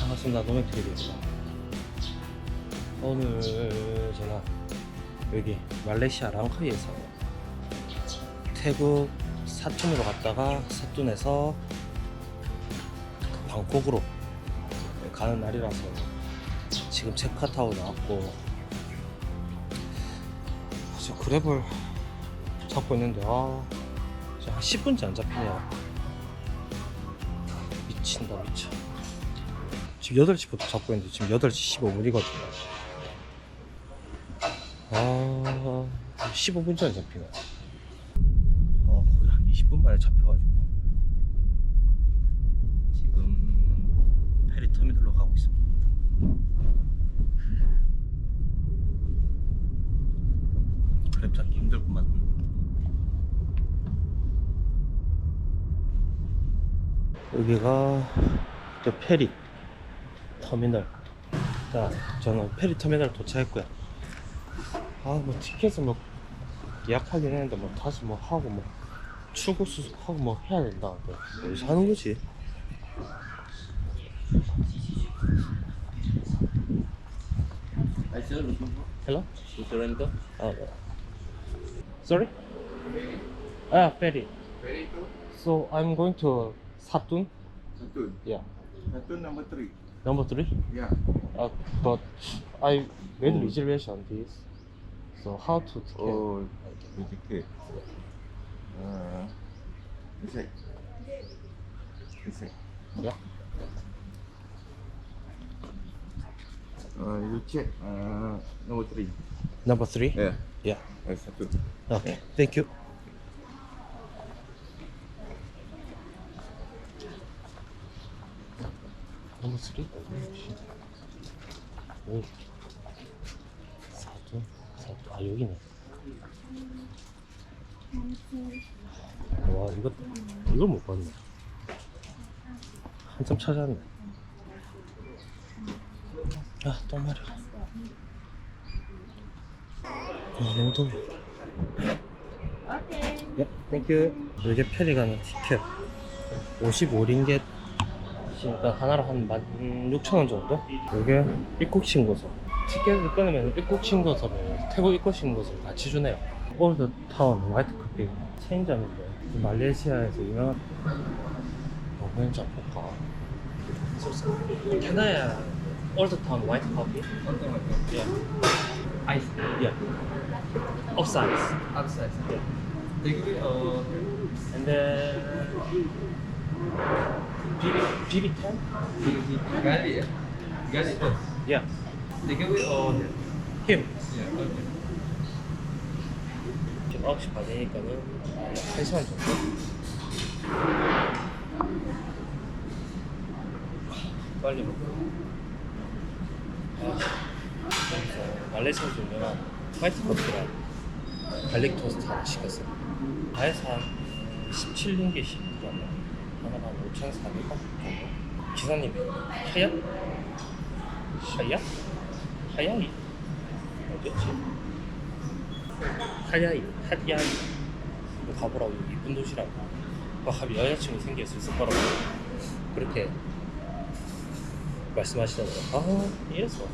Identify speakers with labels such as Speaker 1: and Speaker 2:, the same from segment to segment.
Speaker 1: 반갑습니다. 노맥트리입니다. 오늘 제가 여기 말레이시아 랑카이에서 태국 사툰으로 갔다가 사툰에서 방콕으로 가는 날이라서 지금 체크아웃하고 나왔고 지금 그랩을 잡고 있는데 아 한 10분째 안 잡히네요 지금 8시부터 잡고 있는데 지금 8시 15분이거든요. 아 15분째 안 잡히네. 어 거의 한 20분 만에 잡혀가지고. 지금 페리 터미널로 가고 있습니다. 그랩 잡기 힘들구만. 여기가 저 페리 터미널 자 저는 페리 터미널 도착했고요 아뭐 티켓을 뭐 예약하긴 했는데 뭐 다시 뭐 하고 뭐 출국 수속하고 뭐 해야 된다 어디서 하는 거지 Hello? 아, 네. Sorry? 아, ferry. So I'm going to Satun.
Speaker 2: Satun.
Speaker 1: Yeah.
Speaker 2: Satun number three.
Speaker 1: Number three.
Speaker 2: Yeah.
Speaker 1: Uh, but I made
Speaker 2: Oh.
Speaker 1: reservation on this. So how to ticket?
Speaker 2: Oh, the ticket. Uh, this side. This side.
Speaker 1: Yeah.
Speaker 2: Uh, you check. Uh, number three.
Speaker 1: Number three.
Speaker 2: Yeah.
Speaker 1: Yeah.
Speaker 2: Uh.
Speaker 1: Okay. Thank you. Three. 오. 사두. 사두. 아 여기네. 와 이거 이걸 못 봤네. 한참 찾았네. 아또 말이야. 아 너무 더워. 네, 땡큐. 이게 페리 가는 티켓 55링겟 그러니까 하나로 한 16,000원 정도? 이게 입국 신고서 티켓을 끊으면 입국 신고서를 태국 입국 신고서를 같이 주네요 올드 타운 화이트 커피 체인점인데 말레이시아에서 유명한 어, 그냥 좀 볼까 Can I uh, Old Town white coffee? Yeah. Ice. Yeah. Of size.
Speaker 3: Upsize.
Speaker 1: Yeah.
Speaker 3: Take it or
Speaker 1: And then BB, BB10? BB10.
Speaker 3: Gali, yeah? Gali first.
Speaker 1: Yeah.
Speaker 3: Take away or
Speaker 1: him? Him.
Speaker 3: Yeah, okay.
Speaker 1: 지금 9시 반이니까는 1시간 정도? 빨리 먹고 말레이시아에서 유명한 화이트 커피랑 갈릭 토스트 하나 시켰어요 다해서 17링깃이 있더라고요 5천에서 한 1만 정도? 기사님이 하야? 하야? 하야이? 어디였지? 하야이 하야이. 뭐 가보라고 이쁜 도시라고. 막 여자친구 생길 수 있을 거라고. 그렇게 말씀하시더라고요. 아 이래서.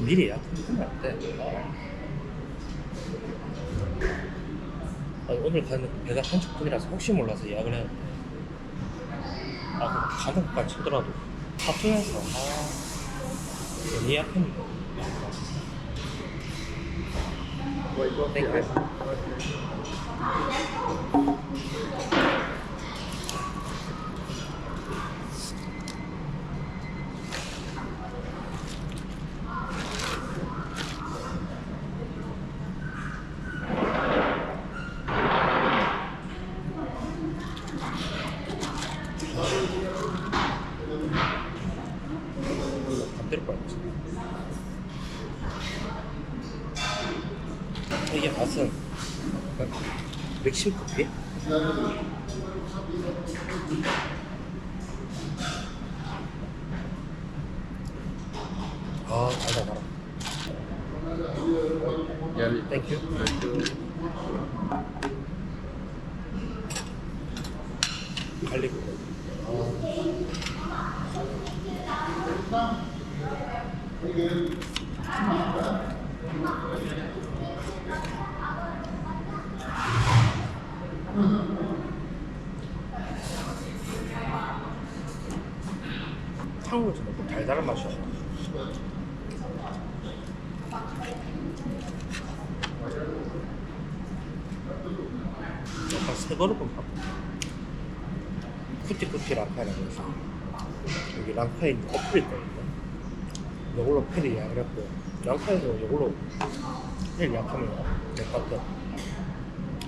Speaker 1: 미리 예약하면 안돼. 아, 오늘 가는 배가 한쪽뿐이라서 혹시 몰라서 예약을 해놨는데 아, 그 가는 것까지 치더라도 사tun에서 아, 예약했는데. Thank you. 반대로 빨았지. 이게 맛은 맥심 커피? 아, 달다, 달아.
Speaker 3: Gali.
Speaker 1: 땡큐. 아. 한국에서 너무 달달한 맛이야. 약간 새거름은 밥. 쿠티쿠티 랑파이라고 해서 여기 랑파이 어플이 있거든요. 이걸로 페리 예약했고 랑파이에서 이걸로 페리 예약하면 될것.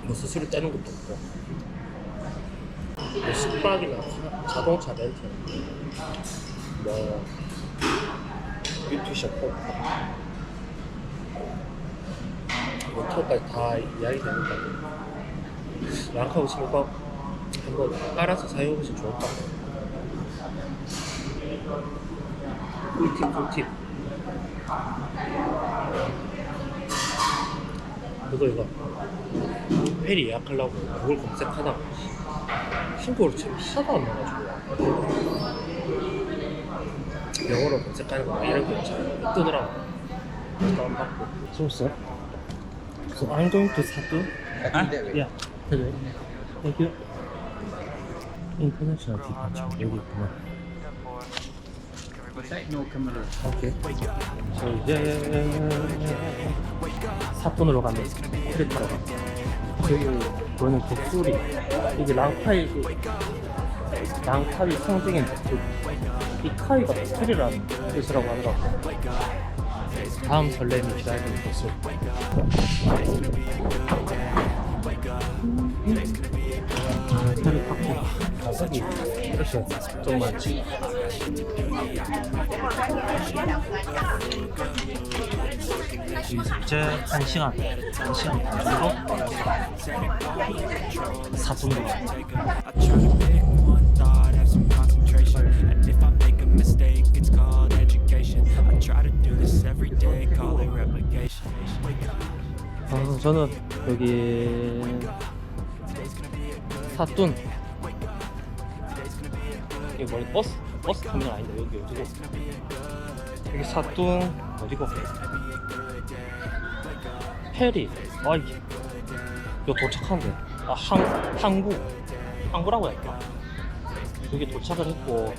Speaker 1: 뭐 수수료 떼는 것도 없고 뭐 숙박이나 자- 자동차 렌트 뭐 뷰티 샵 모터까지 다 이야기 되니까 랑카우 실밥 한번 깔아서 사용해보시면 좋을 것 같아요 꿀팁 꿀팁. 이거 이거. 페리 예약하려고 그걸 검색하다가 한국어로 지금 하도 안 나가지고 영어로 검색하는 거 이런 거 있잖아요. 뜨더라고. 다운받고. 소스? So I'm going to Satu.
Speaker 3: Way.
Speaker 1: Yeah. today. Thank you. International departure. 여기 있구나. 오케이. 저 이제 사돈으로 가면 크레타로 가. 저기 보이는 독수리. 이게 랑카이 랑카이 상징인 독수리. 이 카이가 독수리라는 뜻이라고 하더라고. 다음 설렘이 기다리는 독수리. 테리 파크 가격이 이렇게 좀 많지. 이제 한 시간, 한 시간 반 정도 사분도
Speaker 4: thought, have some concentration. And if I make a mistake, it's called education. I try to do this every day, call it replication.
Speaker 1: 어, 저는 여기 사돈 이게 뭐지 버스 버스 터미널 아닌데 여기 어디고 여기 사돈 어디고 페리 아 이게 이거 도착한데 아 항, 항구 항구라고 할까 여기 도착을 했고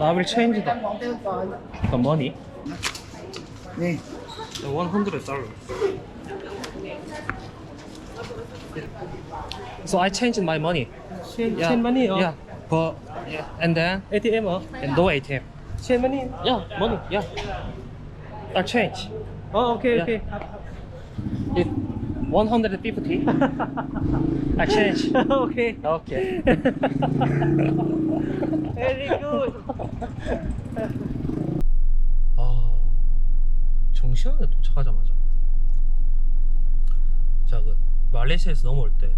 Speaker 1: I will change the, the money
Speaker 2: Ni.
Speaker 1: The 100 dollars. So I changed my money.
Speaker 5: Change,
Speaker 1: Yeah.
Speaker 5: change money or
Speaker 1: Yeah. Yeah. and then
Speaker 5: ATM or
Speaker 1: and no ATM.
Speaker 5: change money?
Speaker 1: Yeah, money. Yeah. I change.
Speaker 5: Oh, okay,
Speaker 1: Yeah.
Speaker 5: okay.
Speaker 1: It 150. I change.
Speaker 5: okay.
Speaker 1: Okay.
Speaker 5: Very good.
Speaker 1: 아 정시간에 도착하자마자 자 그 말레이시아에서 넘어올 때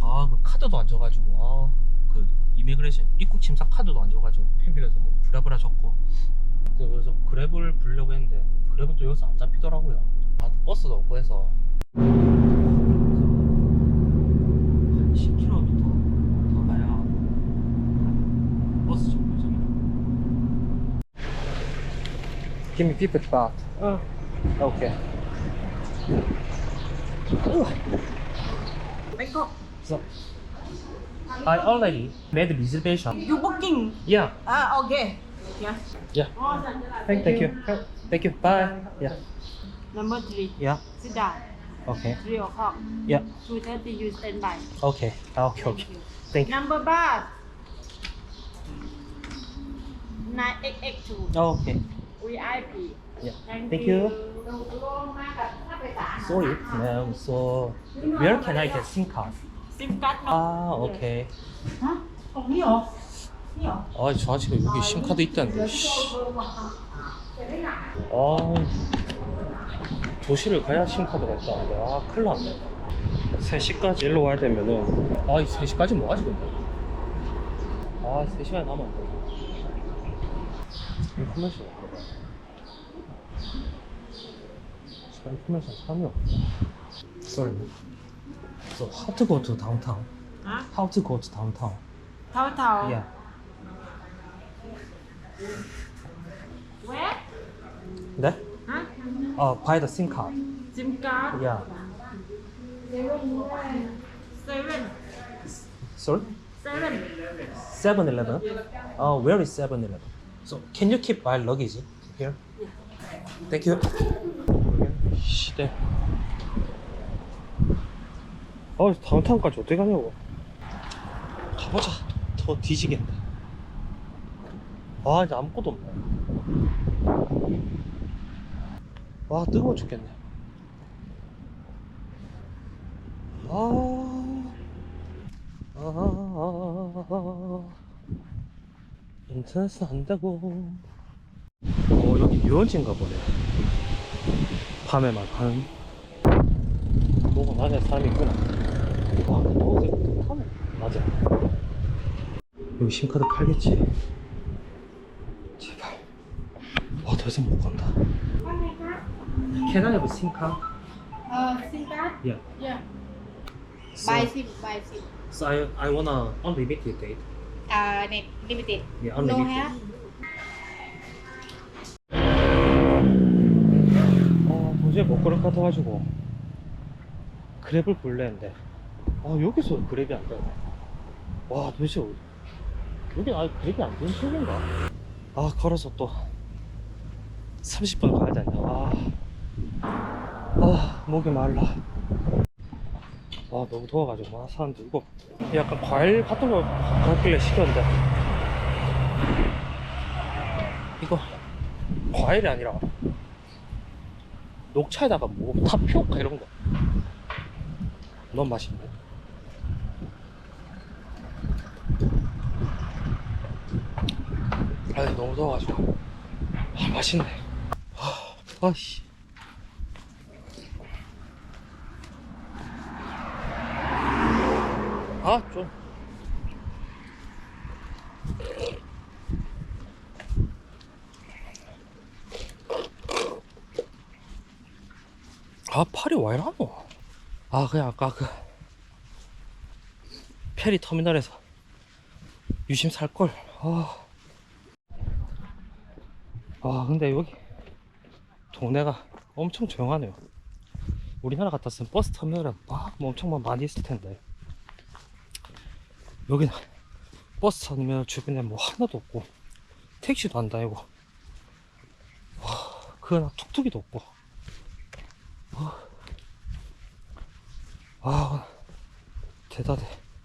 Speaker 1: 아 그 카드도 안 줘가지고 아 그 이미그레이션 입국 심사 카드도 안 줘가지고 펜빌에서 뭐 브라브라 적고 그래서, 그랩을 부르려고 했는데 그랩은 또 여기서 안 잡히더라고요 아, 버스도 없고 해서 한 10km 더 가야 버스 정류장이라 Give me 50 baht.
Speaker 5: Uh,
Speaker 1: Okay.
Speaker 6: Bangkok.
Speaker 1: So, I already made the reservation.
Speaker 6: You booking?
Speaker 1: Yeah,
Speaker 6: Ah, okay. Yeah.
Speaker 1: yeah.
Speaker 5: thank,
Speaker 1: Thank
Speaker 5: you.
Speaker 1: you. Thank you. Bye. Yeah.
Speaker 6: Number three.
Speaker 1: Yeah.
Speaker 6: Sit down.
Speaker 1: Okay.
Speaker 6: Three o'clock.
Speaker 1: Yeah.
Speaker 6: Two thirty. You stand by.
Speaker 1: Okay. Okay. Okay.
Speaker 6: you.
Speaker 1: Thank you.
Speaker 6: Number bus. Nine eight eight two.
Speaker 1: Okay.
Speaker 6: VIP.
Speaker 1: Yeah.
Speaker 6: Thank,
Speaker 1: Thank
Speaker 6: you.
Speaker 1: you. Sorry, ma'am. So, where can I get SIM card?
Speaker 6: SIM card no.
Speaker 1: Ah, okay.
Speaker 6: Không hiểu hả? Hiểu.
Speaker 1: 아, 저 아직 여기 심 카드 있다는데. 씨. 아, 도시를 가야 심 카드가 있다는데. 아, 큰일 났네. 3시까지 일로 와야 되면은 아, 이 3시까지 뭐 하지 근데? 아, 3시간이 남았는데. 인포메이션 시간 인포메이션 사람이. Sorry. So how to go to downtown?
Speaker 6: Hả?
Speaker 1: How to go to downtown?
Speaker 6: Thầu.
Speaker 1: Yeah.
Speaker 6: Where?
Speaker 1: 네?
Speaker 6: Huh?
Speaker 1: 어, buy the SIM card.
Speaker 6: SIM card?
Speaker 1: Yeah.
Speaker 6: Seven.
Speaker 1: Sorry?
Speaker 6: Seven.
Speaker 1: 7-Eleven? Uh, where is 7-Eleven? So, can you keep my luggage here? Thank you. 시대. 어, 다운타운까지 어떻게 가냐고. 가보자. 더 뒤지겠네. 아, 이제 아무것도 없네. 와, 뜨거워 죽겠네. 아. 아, 인터넷은 안 되고. 어, 여기 유원지인가 보네. 밤에만 하는. 뭐고, 낮에 사람이 있구나. 와, 근데 너무 뜨겁네. 낮에. 여기 심카드 팔겠지? 제발. 와, 더 이상 못 간다. Can I have a SIM card?
Speaker 7: Uh, SIM card?
Speaker 1: Yeah.
Speaker 7: Yeah.
Speaker 1: So,
Speaker 7: Buy SIM, buy SIM.
Speaker 1: so I, I wanna unlimited date.
Speaker 7: Uh, net limited.
Speaker 1: Yeah,
Speaker 7: No
Speaker 1: unlimited.
Speaker 7: have.
Speaker 1: 어, 도저히 못 걸을 것 같아가지고 그랩을 불렀는데 아 여기서 그랩이 안 되네 와 도대체 어디- 여기 아예 그랩이 안 되는 지역인가 아 걸어서 또 30분 가야 아, 아 목이 말라. 아 너무 더워가지고 막 사람들 이거. 약간 과일 같은 거 갖길래 시켰는데. 이거 과일이 아니라 녹차에다가 뭐 타피오카 이런 거. 너무 맛있네. 아 너무 더워가지고. 아 맛있네. 아, 아씨 아 좀. 아 팔이 왜 이러노? 아 그냥 아까 그 페리 터미널에서 유심 살걸. 아. 아 근데 여기 동네가 엄청 조용하네요. 우리나라 같았으면 버스 터미널은 막 뭐 엄청 많이 있을 텐데 여기는 버스 터미널 주변에 뭐 하나도 없고 택시도 안 다니고 와 그나 툭툭이도 없고. 아 대단해.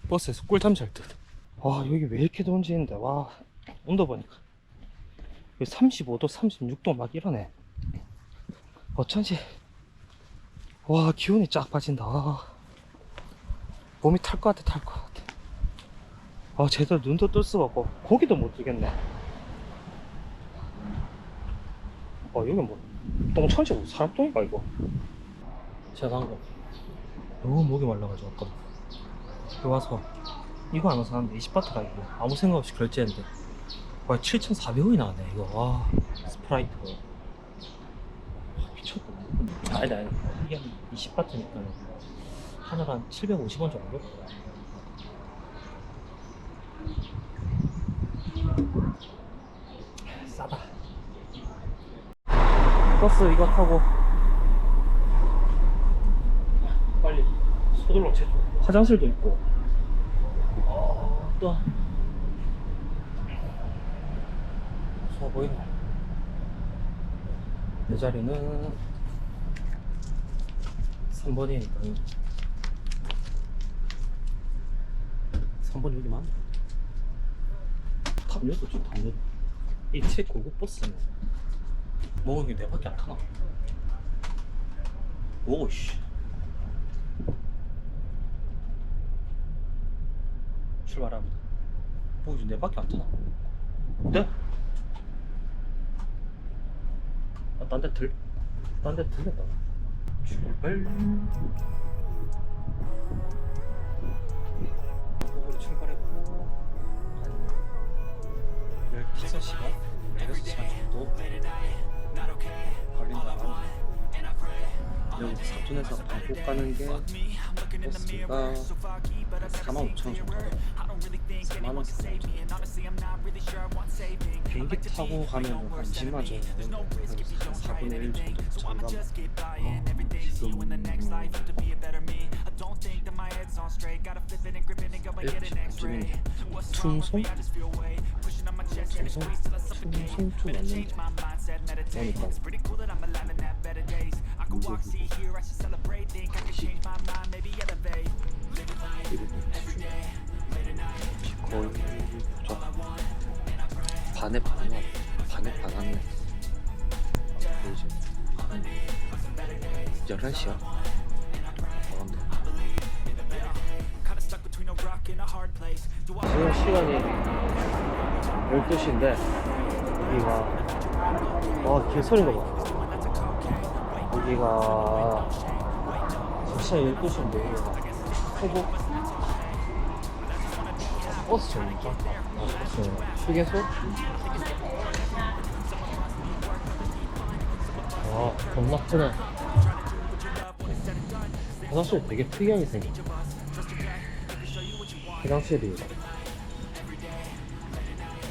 Speaker 1: 버스에서 꿀잠 잘듯와 여기 왜 이렇게 더운지 했는데 와. 온도 보니까. 여기 35도 36도 막 이러네. 어쩐지. 와 기온이 쫙 빠진다. 아, 몸이 탈 것 같아 탈 것 같아 아 제대로 눈도 뜰 수가 없고 고기도 못 뜨겠네. 어 여기 뭐 똥천지 뭐 사람 똥인가 이거? 제가 한거. 너무 목이 말라가지고 아까 여기 와서 이거 하나 사는데 20바트가 이거. 아무 생각 없이 결제했는데. 와 7,400원이 나왔네 이거. 와 스프라이트. 와, 미쳤다 아니다 아니다. 이게 한 20바트니까 하나가 한 750원 정도? 버스 이거 타고. 빨리 서둘러 제주 화장실도 있고. 어, 또. 좋아 보이네. 내 자리는 3번이니까. 3번 여기 많네 담요도 좀 담요도 이책 고급 버스는 먹은 게 내밖에 안 타나 오씨 출발합니다. 보기 내 밖에 안 타나? 네? 아, 딴데 들, 딴데 들렸다. 출발. 우리 출발했고, 한 15시간? 16시간 정도 걸린다. 여기 사tun에서 방콕 가는 게 버스가 45,000원 정도 4만 원 비행기 타고 가면 한 20만 원 정도 한 4분의 1 정도 장담 지금 퉁송? 퉁송? 퉁송 좀 맞는데 그러니까. 거의 저 반에 반 왔, 반에 반 왔네? 한 11시야? 나간다 지금 시간이 12시인데 여기가 와 개소리가 봐. 여기가 시간 12시인데. 여기가 회복? 버스 정류장? 아, 버스 휴게소? 와 겁나 크네. 화장실 되게 특이하게 생겼죠 화장실이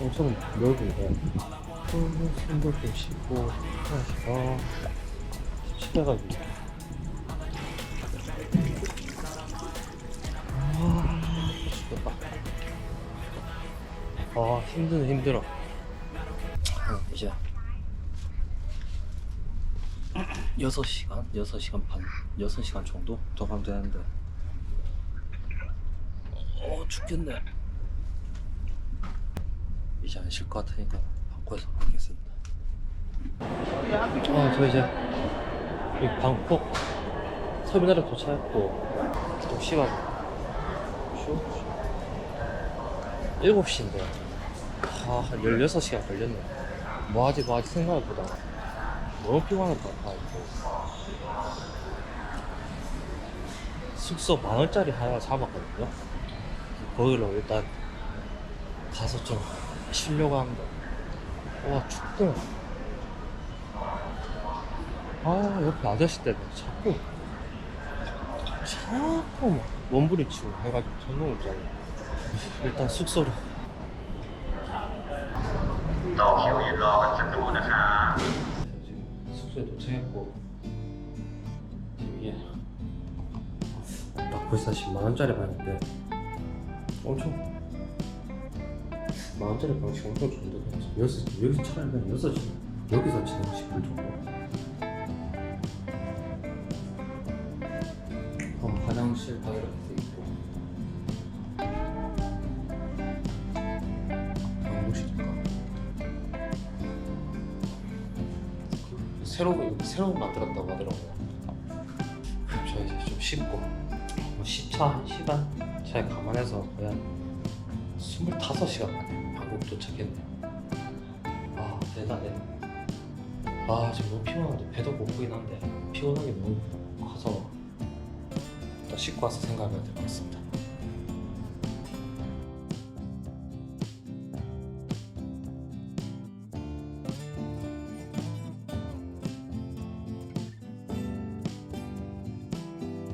Speaker 1: 엄청 넓은데 좀 씻고 화장실 찝찝해가지고 아 죽겠다 아 힘드네 힘들어 어, 이제 6시간? 6시간 반? 6시간 정도? 더 가면 되는데 어 죽겠네 이제 안 쉴 것 같으니까 바꿔서 가겠습니다. 아저 이제 이 방콕 터미널에 도착했고 좀 시간 쉬어? 7시인데 아, 한 16시간 걸렸네. 뭐하지 뭐하지 생각보다 너무 피곤할 것 같아가지고. 숙소 만원짜리 하나 잡았거든요. 거기로 일단 가서 좀 쉬려고 합니다 와 춥다 아 옆에 아저씨 때문에 자꾸 자꾸 막 원부리치고 해가지고 전동을 짜고. 일단 숙소로. 숙소에 도착했고 이게 딱 벌써 10만원짜리 방인데 엄청 만원짜리 방이 엄청 좋은데 여기서, 여기서 차라리 그냥 여기서 지 여기서 지내고 싶을 정도. 어, 화장실 다 이렇게 돼 있고. 방무실인가? 새로 새로 만들었다고 하더라고요. 저 이제 좀 씻고. 뭐 10차 시간 잘 감안해서 거의 한 25시간 만에 방콕 도착했네요. 아 대단해. 아 지금 너무 피곤한데 배도 고프긴 한데 피곤하게 너무 커서 일단 씻고 와서 생각해야 될 것 같습니다.